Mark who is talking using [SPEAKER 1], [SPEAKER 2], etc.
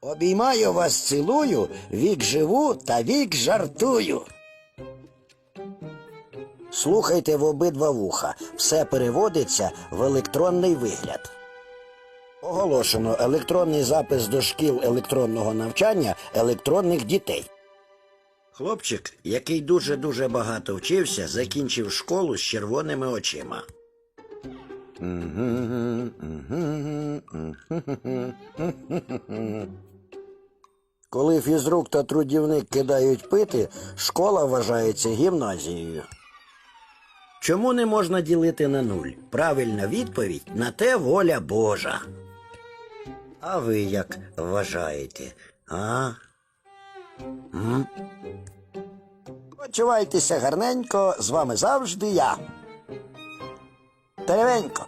[SPEAKER 1] Обіймаю вас, цілую, вік живу та вік жартую. Слухайте в обидва вуха. Все переводиться в електронний вигляд. Оголошено електронний запис до шкіл електронного навчання електронних дітей. Хлопчик, який дуже-дуже багато вчився, закінчив школу з червоними очима. Коли фізрук та трудівник кидають пити, школа вважається гімназією. Чому не можна ділити на нуль? Правильна відповідь на те воля Божа. А ви як вважаєте? А? М? Почувайтеся гарненько, з вами завжди я. Теревенько.